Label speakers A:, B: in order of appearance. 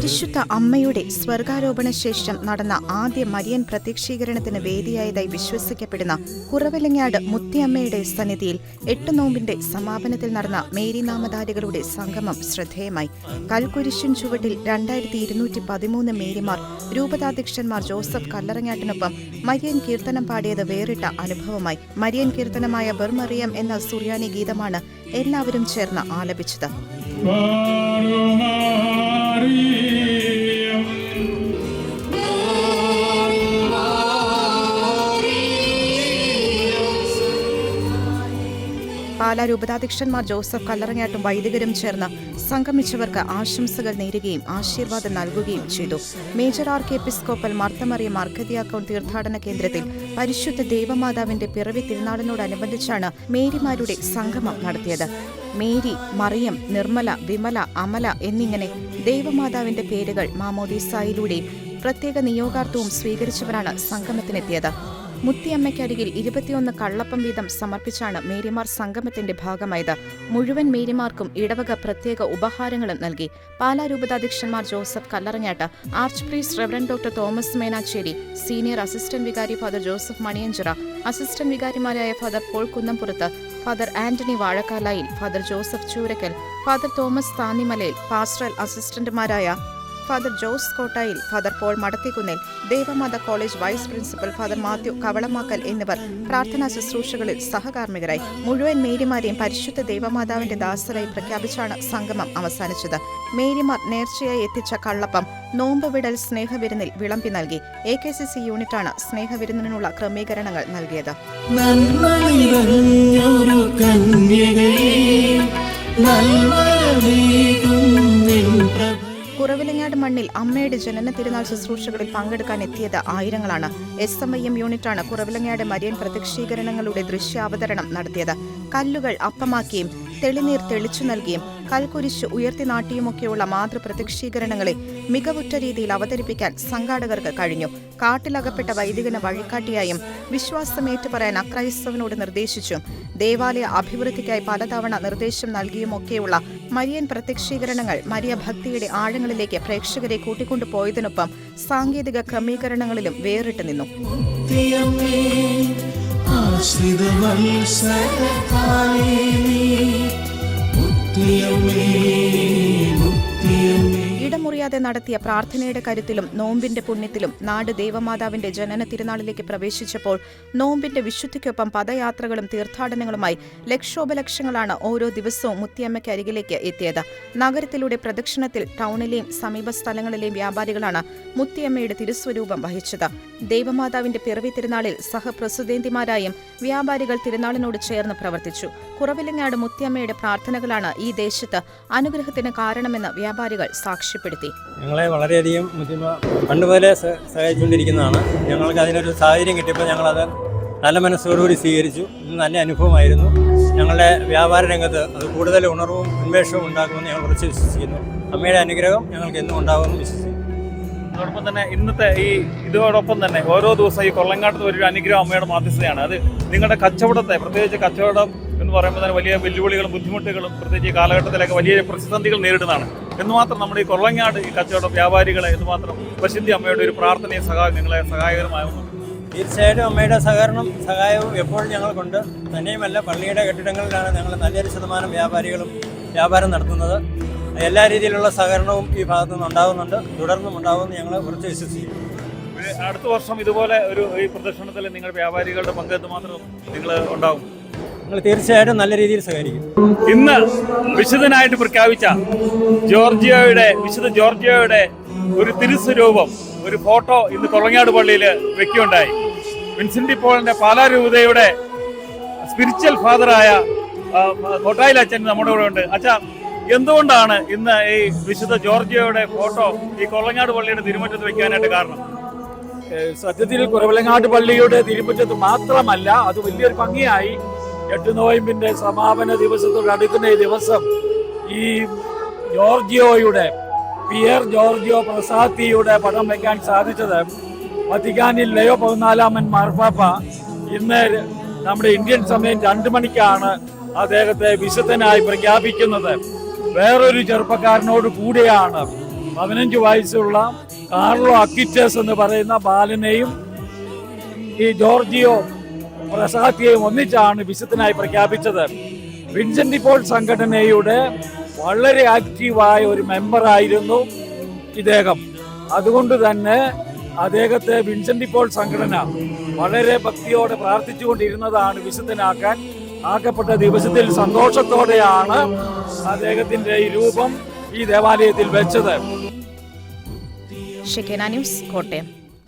A: പരിശുദ്ധ അമ്മയുടെ സ്വർഗാരോപണ ശേഷം നടന്ന ആദ്യ മരിയൻ പ്രത്യക്ഷീകരണത്തിന് വേദിയായതായി വിശ്വസിക്കപ്പെടുന്ന കുറവിലങ്ങാട് മുത്തിയമ്മയുടെ സന്നിധിയിൽ എട്ട് നോമ്പിന്റെ സമാപനത്തിൽ നടന്ന മേരി നാമധാരികളുടെ സംഗമം ശ്രദ്ധേയമായി. കൽക്കുരിശിൻ ചുവട്ടിൽ രണ്ടായിരത്തി ഇരുന്നൂറ്റി പതിമൂന്ന് മേരിമാർ രൂപതാധ്യക്ഷന്മാർ ജോസഫ് കല്ലറങ്ങാട്ടിനൊപ്പം മരിയൻ കീർത്തനം പാടിയത് വേറിട്ട അനുഭവമായി. മരിയൻ കീർത്തനമായ ബർമറിയം എന്ന സുറിയാനി ഗീതമാണ് എല്ലാവരും ചേർന്ന് ആലപിച്ചത്. പാലാ രൂപതാധ്യക്ഷന്മാർ ജോസഫ് കല്ലറങ്ങാട്ടും വൈദികരും ചേർന്ന് സംഗമിച്ചവർക്ക് ആശംസകൾ നേരുകയും ആശീർവാദം നൽകുകയും ചെയ്തു. മേജർ ആർ ആർക്ക് എപ്പിസ്കോപ്പൽ മർത്തമറിയ മാർക്കതിയാക്കോൺ തീർത്ഥാടന കേന്ദ്രത്തിൽ പരിശുദ്ധ ദേവമാതാവിന്റെ പിറവി തിരുനാളിനോടനുബന്ധിച്ചാണ് മേരിമാരുടെ സംഗമം നടത്തിയത്. മേരി മറിയം നിർമ്മല വിമല അമല എന്നിങ്ങനെ ദേവമാതാവിന്റെ പേരുകൾ മാമോദീസായിലൂടെയും പ്രത്യേക നിയോഗാർത്ഥവും സ്വീകരിച്ചവരാണ് സംഗമത്തിനെത്തിയത്. മുത്തിയമ്മയ്ക്കരികിൽ ഇരുപത്തിയൊന്ന് കള്ളപ്പം വീതം സമർപ്പിച്ചാണ് മേരിമാർ സംഗമത്തിന്റെ ഭാഗമായത്. മുഴുവൻ മേരിമാർക്കും ഇടവക പ്രത്യേക ഉപഹാരങ്ങളും നൽകി. Pala രൂപതാധ്യക്ഷന്മാർ Joseph Kallarangatt arch priest reverend doctor Thomas Menachery senior assistant വികാരി father Joseph Maniyanchira assistant വികാരിമാരായ father Paul Kunnampurath father Antony Vazhakkalayil father Joseph Choorakkal father Thomas Thannimalayil pastoral അസിസ്റ്റന്റുമാരായ father Jose Kottayil father Paul Madathikunnil Devamatha college vice principal father Mathew Kavalamakkal എന്നിവർ പ്രാർത്ഥനാ ശുശ്രൂഷകളിൽ സഹകാർമ്മികരായി മുഴുവൻ മേരിമാരെയും പരിശുദ്ധ ദേവമാതാവിന്റെ ദാസരായി പ്രഖ്യാപിച്ചാണ് സംഗമം അവസാനിച്ചത്. മേരിമാർ നേർച്ചയായി എത്തിച്ച കള്ളപ്പം നോമ്പ് വിടൽ സ്നേഹവിരുന്നിൽ വിളമ്പി നൽകി. എ കെ സി സി യൂണിറ്റാണ് സ്നേഹവിരുന്നിനുള്ള ക്രമീകരണങ്ങൾ നൽകിയത്.
B: നന്മ നിറഞ്ഞൊരു
A: കുറവിലങ്ങാട് മണ്ണിൽ അമ്മയുടെ ജനന തിരുനാൾ ശുശ്രൂഷകളിൽ പങ്കെടുക്കാൻ എത്തിയത് ആയിരങ്ങളാണ്. എസ് എം ഐ എം യൂണിറ്റാണ് കുറവിലങ്ങാട് മരിയൻ പ്രത്യക്ഷീകരണങ്ങളുടെ ദൃശ്യാവതരണം നടത്തിയത്. കല്ലുകൾ അപ്പമാക്കിയും തെളിനീർ തെളിച്ചു നൽകിയും കൽക്കുരിശ് ഉയർത്തി നാട്ടിയുമൊക്കെയുള്ള മാതൃപ്രതിക്ഷീകരണങ്ങളെ മികവുറ്റ രീതിയിൽ അവതരിപ്പിക്കാൻ സംഘാടകർക്ക് കഴിഞ്ഞു. കാട്ടിലകപ്പെട്ട വൈദികന് വഴികാട്ടിയായും വിശ്വാസമേറ്റു പറയാൻ അക്രൈസ്തവനോട് നിർദ്ദേശിച്ചും. ദേവാലയ അഭിവൃദ്ധിക്കായി പലതവണ നിർദ്ദേശം നൽകിയുമൊക്കെയുള്ള മരിയൻ പ്രത്യക്ഷീകരണങ്ങൾ മരിയ ഭക്തിയുടെ ആഴങ്ങളിലേക്ക് പ്രേക്ഷകരെ കൂട്ടിക്കൊണ്ടുപോയതിനൊപ്പം സാങ്കേതിക ക്രമീകരണങ്ങളിലും വേറിട്ട് നിന്നു.
B: ആശ്രിത me. മുത്തിയമ്മേ
A: നടത്തിയ പ്രാർത്ഥനയുടെ കരുത്തിലും നോമ്പിന്റെ പുണ്യത്തിലും നാട് ദേവമാതാവിന്റെ ജനന തിരുനാളിലേക്ക് പ്രവേശിച്ചപ്പോൾ നോമ്പിന്റെ വിശുദ്ധിക്കൊപ്പം പദയാത്രകളും തീർത്ഥാടനങ്ങളുമായി ലക്ഷോപലക്ഷങ്ങളാണ് ഓരോ ദിവസവും മുത്തിയമ്മയ്ക്ക് അരികിലേക്ക് എത്തിയത്. നഗരത്തിലൂടെ പ്രദക്ഷിണത്തിൽ ടൗണിലെയും സമീപ സ്ഥലങ്ങളിലെയും വ്യാപാരികളാണ് മുത്തിയമ്മയുടെ തിരുസ്വരൂപം വഹിച്ചത്. ദേവമാതാവിന്റെ പിറവി തിരുനാളിൽ സഹപ്രസിദ്ധേന്തിമാരായും വ്യാപാരികൾ തിരുനാളിനോട് ചേർന്ന് പ്രവർത്തിച്ചു. കുറവിലങ്ങാട് മുത്തിയമ്മയുടെ പ്രാർത്ഥനകളാണ് ഈ ദേശത്ത് അനുഗ്രഹത്തിന് കാരണമെന്ന് വ്യാപാരികൾ സാക്ഷ്യപ്പെടുത്തി.
C: ഞങ്ങളെ വളരെയധികം ബുദ്ധിമ പണ്ട് മുതലേ സഹായിച്ചുകൊണ്ടിരിക്കുന്നതാണ്. ഞങ്ങൾക്ക് അതിനൊരു സാഹചര്യം കിട്ടിയപ്പോൾ ഞങ്ങളത് നല്ല മനസ്സോടുകൂടി സ്വീകരിച്ചു. ഇത് നല്ല അനുഭവമായിരുന്നു. ഞങ്ങളുടെ വ്യാപാര രംഗത്ത് അത് കൂടുതൽ ഉണർവും ഉന്മേഷവും ഉണ്ടാക്കുമെന്ന് ഞങ്ങൾ കുറച്ച് വിശ്വസിക്കുന്നു. അമ്മയുടെ അനുഗ്രഹം ഞങ്ങൾക്ക് എന്നും ഉണ്ടാകുമെന്ന് വിശ്വസിക്കുന്നു.
D: അതോടൊപ്പം തന്നെ ഇന്നത്തെ ഈ ഇതോടൊപ്പം തന്നെ ഓരോ ദിവസം ഈ കൊള്ളങ്കാട്ടത്ത് ഒരു അനുഗ്രഹം അമ്മയുടെ മാധ്യസ്ഥയാണ് അത് നിങ്ങളുടെ കച്ചവടത്തെ പ്രത്യേകിച്ച് കച്ചവടം എന്ന് പറയുമ്പോൾ തന്നെ വലിയ വെല്ലുവിളികളും ബുദ്ധിമുട്ടുകളും പ്രത്യേകിച്ച് ഈ കാലഘട്ടത്തിലൊക്കെ വലിയ പ്രതിസന്ധികൾ നേരിടുന്നതാണ്. എന്നുമാത്രം നമ്മുടെ ഈ കൊള്ളങ്ങാട് ഈ കച്ചവട വ്യാപാരികളെ എന്നുമാത്രം പ്രസിദ്ധി അമ്മയുടെ ഒരു പ്രാർത്ഥനയും സഹായം നിങ്ങളെ സഹായകരമാകുന്നു
C: തീർച്ചയായിട്ടും അമ്മയുടെ സഹകരണം സഹായവും എപ്പോഴും ഞങ്ങൾക്കുണ്ട്. തന്നെയുമല്ല പള്ളിയുടെ കെട്ടിടങ്ങളിലാണ് ഞങ്ങൾ നല്ലൊരു ശതമാനം വ്യാപാരികളും വ്യാപാരം നടത്തുന്നത്. എല്ലാ രീതിയിലുള്ള സഹകരണവും ഈ ഭാഗത്തു നിന്ന് ഉണ്ടാകുന്നുണ്ട് തുടർന്നും ഉണ്ടാകുമെന്ന് ഞങ്ങൾ ഉറച്ചു വിശ്വസിക്കുന്നു.
D: അടുത്ത വർഷം ഇതുപോലെ ഒരു ഈ പ്രദർശനത്തിൽ നിങ്ങളുടെ വ്യാപാരികളുടെ പങ്കെടുത്ത് മാത്രം നിങ്ങൾ ഉണ്ടാവും.
C: ഞങ്ങൾ തീർച്ചയായിട്ടും നല്ല രീതിയിൽ സഹകരിക്കും.
D: ഇന്ന് വിശുദ്ധനായിട്ട് പ്രഖ്യാപിച്ച ജോർജിയോയുടെ വിശുദ്ധ ജോർജിയോയുടെ ഒരു തിരുസ്വരൂപം ഒരു ഫോട്ടോ ഇന്ന് കൊളങ്ങാട് പള്ളിയിൽ വെക്കുകയുണ്ടായി. വിൻസെന്റ് പോളിന്റെ പാലാരൂപതയുടെ സ്പിരിച്വൽ ഫാദറായ കൊട്ടായിൽ അച്ഛൻ നമ്മുടെ കൂടെ ഉണ്ട്. അച്ഛാ എന്തുകൊണ്ടാണ് ഇന്ന് ഈ വിശുദ്ധ ജോർജിയോയുടെ ഫോട്ടോ ഈ കൊള്ളങ്ങാട് പള്ളിയുടെ തിരുമുറ്റത്ത് വെക്കാനായിട്ട് കാരണം?
E: സത്യത്തിൽ കുറവലങ്ങാട് പള്ളിയുടെ തിരുമുറ്റത്ത് മാത്രമല്ല അത് വലിയൊരു ഭംഗിയായി എട്ട് നോയമ്പിന്റെ സമാപന ദിവസത്തോട് അടുക്കുന്ന ഈ ദിവസം ഈ ജോർജിയോയുടെ പിയർ ജോർജിയോ പ്രസാത്തിയുടെ പടം വയ്ക്കാൻ സാധിച്ചത് വത്തിക്കാനിൽ ലയോ പതിനാലാമൻ മാർപ്പാപ്പ. ഇന്ന് നമ്മുടെ ഇന്ത്യൻ സമയം രണ്ടു മണിക്കാണ് അദ്ദേഹത്തെ വിശുദ്ധനായി പ്രഖ്യാപിക്കുന്നത്. വേറൊരു ചെറുപ്പക്കാരനോട് കൂടെയാണ് പതിനഞ്ച് വയസ്സുള്ള കാർലോ അക്കിറ്റസ് എന്ന് പറയുന്ന ബാലനെയും ഈ ജോർജിയോ പ്രസാത്തിയെയും ഒന്നിച്ചാണ് വിശുദ്ധനായി പ്രഖ്യാപിച്ചത്. വിൻസെന്റ് ഇപ്പോൾ സംഘടനയുടെ വളരെ ആക്റ്റീവായ ഒരു മെമ്പറായിരുന്നു ഇദ്ദേഹം. അതുകൊണ്ട് തന്നെ അദ്ദേഹത്തെ വിൻസെന്റ് ഇപ്പോൾ സംഘടന വളരെ ഭക്തിയോടെ പ്രാർത്ഥിച്ചുകൊണ്ടിരുന്നതാണ് വിശുദ്ധനാക്കാൻ. ആക്കപ്പെട്ട ദിവസത്തിൽ സന്തോഷത്തോടെയാണ് അദ്ദേഹത്തിന്റെ ഈ രൂപം ഈ ദേവാലയത്തിൽ വെച്ചത്.
A: ന്യൂസ് കോട്ടയം.